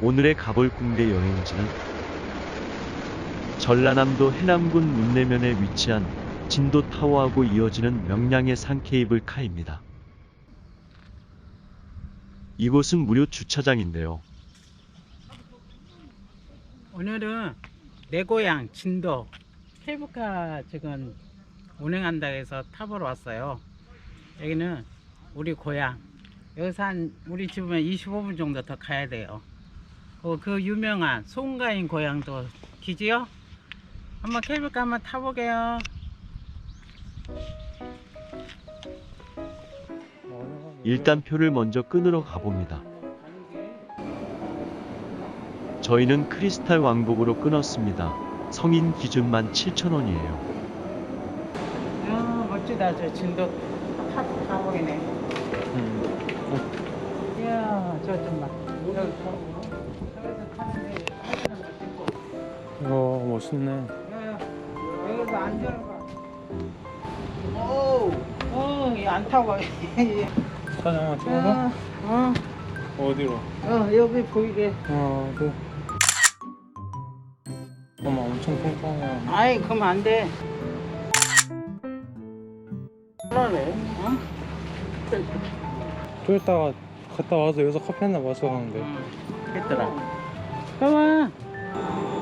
오늘의 가볼 국내 여행지는 전라남도 해남군 문내면에 위치한 진도 타워하고 이어지는 명량의 산 케이블카입니다. 이곳은 무료 주차장인데요. 오늘은 내 고향 진도 케이블카 지금 운행한다 해서 타보러 왔어요. 여기는 우리 고향. 여기서 한 우리 집은 25분 정도 더 가야 돼요. 어, 그 유명한 송가인 고향도 기지요? 한번 케이블카 한번 타보게요. 일단 표를 먼저 끊으러 가봅니다. 저희는 크리스탈 왕복으로 끊었습니다. 성인 기준만 7,000원이에요. 아 멋지다 저 진도 타 가보이네. 이야 저좀 봐. 어 멋있네. 야, 여기서 앉아봐. 오, 오, 이안 타고. 하나 찍어봐. 어, 어디로? 어, 여기 보이게. 어, 그. 어머 엄청 통통해. 아이, 그럼 안 돼. 그러네. 어? 좀 이따가 갔다 와서 여기서 커피 한 잔 마시고 가는데. 응. 했더라. 가만.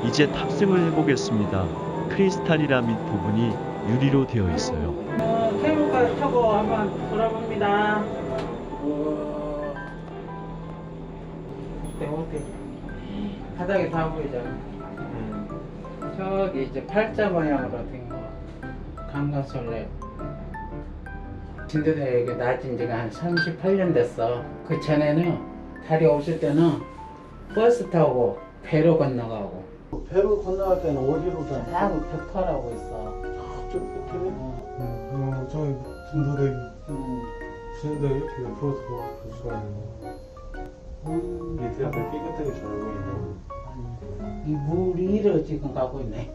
이제 탑승을 해보겠습니다. 크리스탈이라 밑 부분이 유리로 되어 있어요. 어, 케이블카 타고 한번 돌아봅니다. 어때, 어때? 바닥에 다 보이잖아. 음. 저기 이제 팔자 모양으로 된 거. 강가솔레. 진도대 여기 낮은 지가 한 38년 됐어. 그 전에는 다리 없을 때는 버스 타고 배로 건너가고. 배로 건너갈 때는 어디로 다녀? 다 벽화라고 있어. 저 끝에? 어, 저 진도대 음. 이렇게 옆으로 볼 수가 있는 거. 밑에 약간 깨끗하게 잘 보이네. 이물 위로 지금 가고 있네.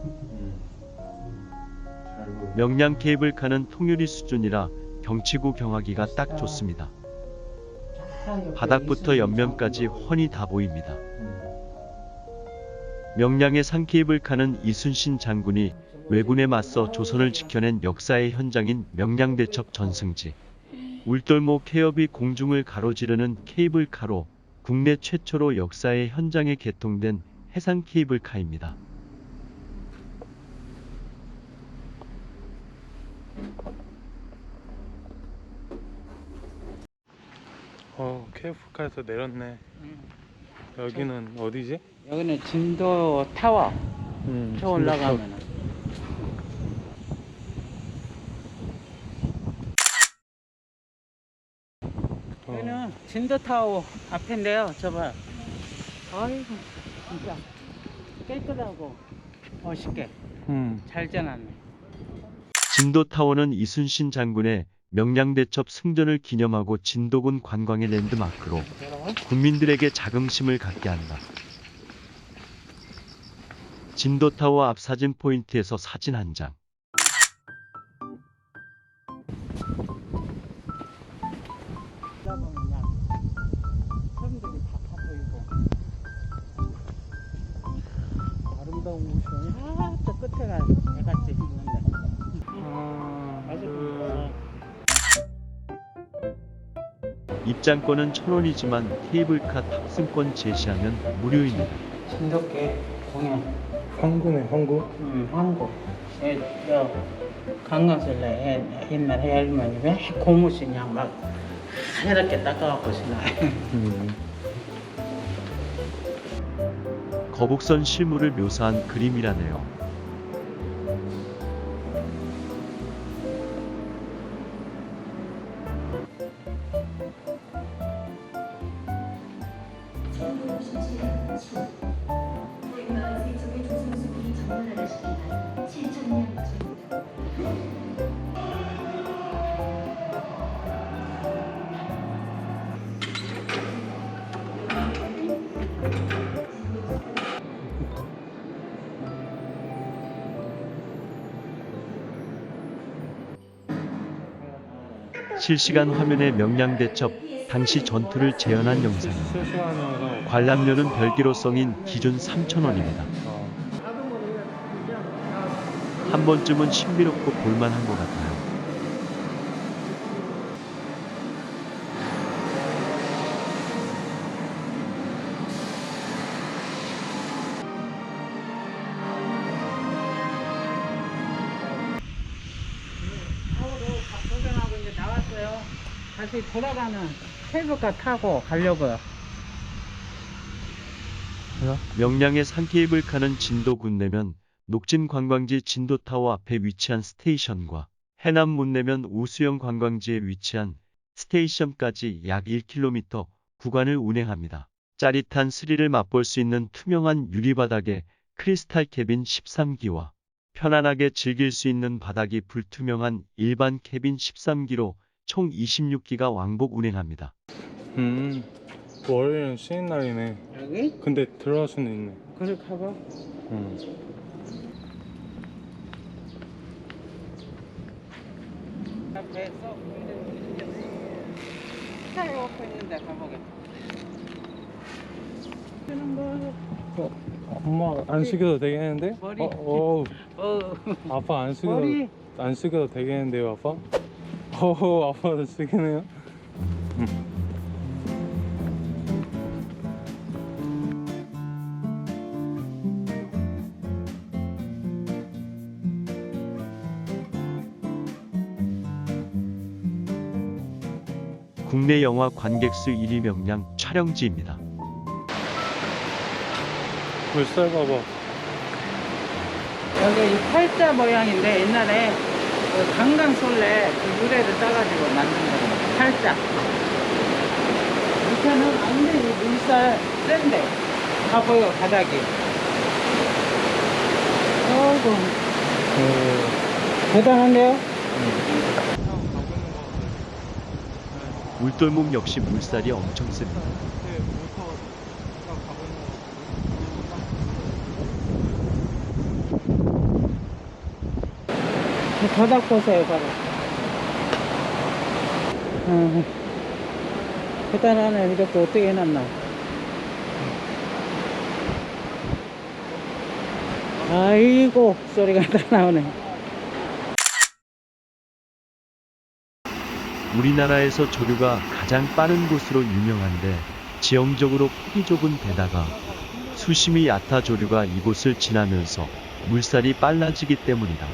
잘 보여. 명량 케이블카는 통유리 수준이라 경치구 경하기가 딱 좋습니다. 바닥부터 옆면까지. 훤히 다 보입니다. 명량의 산 케이블카는 이순신 장군이 왜군에 맞서 조선을 지켜낸 역사의 현장인 명량대첩 전승지. 울돌목 해협이 공중을 가로지르는 케이블카로 국내 최초로 역사의 현장에 개통된 해상 케이블카입니다. 어, 케이블카에서 내렸네. 음. 여기는 어디지? 여기는 진도 타워. 음, 저 올라가면은. 어, 여기는 진도 타워 앞인데요. 저봐. 아이고 진짜 깨끗하고 멋있게 음. 잘 지어놨네. 진도 타워는 이순신 장군의 명량대첩 승전을 기념하고 진도군 관광의 랜드마크로 국민들에게 자긍심을 갖게 한다. 진도타워 앞 사진 포인트에서 사진 한 장. 입장권은 1,000원이지만 케이블카 탑승권 제시하면 무료입니다. 진돗개 공연 황구네, 황구. 음, 한국 애, 저 강강술래 애, 옛날 할머니 왜 고무신 그냥 막 이렇게 닦아갖고 신어 음. 거북선 실물을 묘사한 그림이라네요. 조선수들이 정원하다시피 한 7천년 전입니다. 실시간 화면에 명량 대첩 당시 전투를 재현한 영상. 관람료는 별개로 성인 기준 3,000원입니다. 어. 한 번쯤은 신비롭고 볼만한 것 같아요. 이제 나왔어요. 다시 돌아가는 케이블카 타고 가려고요. 명량의 산케이블카는 진도 군내면 녹진 관광지 진도타워 앞에 위치한 스테이션과 해남 문내면 우수영 관광지에 위치한 스테이션까지 약 1km 구간을 운행합니다. 짜릿한 스릴을 맛볼 수 있는 투명한 유리바닥에 크리스탈 캐빈 13기와 편안하게 즐길 수 있는 바닥이 불투명한 일반 캐빈 13기로 총 26기가 왕복 운행합니다. 음. 월요일은 쉬는 날이네. 여기? 근데 들어갈 수는 있네. 그렇게 하고 응. 앞에서 스카이워크 있는데 거. 엄마 안 숙여도 되겠는데? 머리. 어, 어, 어, 아빠 안 숙여도 머리. 안 숙여도 되겠는데요, 아빠? 어, 아빠도 숙이네요. 국내 영화 관객수 1위 명량 촬영지입니다. 물살 봐봐. 여기 이 팔자 모양인데 옛날에 그 강강솔래 그 유래를 따가지고 만든 거예요. 팔자. 밑에는 완전히 물살 센데 가보요 바닥이. 어이구 어, 대단한데요? 울돌목 역시 물살이 엄청 셉니다. 그 바닥 보세요 바닥. 어, 대단하네 이렇게 어떻게 해놨나. 아이고 소리가 다 나오네. 우리나라에서 조류가 가장 빠른 곳으로 유명한데 지형적으로 폭이 좁은 데다가 수심이 얕아 조류가 이곳을 지나면서 물살이 빨라지기 때문이다.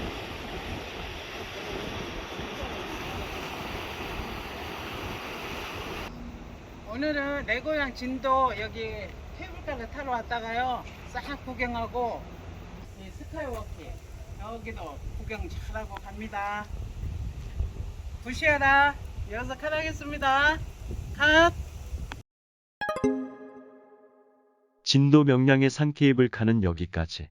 오늘은 내 고향 진도 여기 케이블카를 타러 왔다가요. 싹 구경하고 이 스카이워크 여기도 구경 잘하고 갑니다. 부시하라 여기서 컷하겠습니다 컷 진도 명량의 산 케이블카는 여기까지.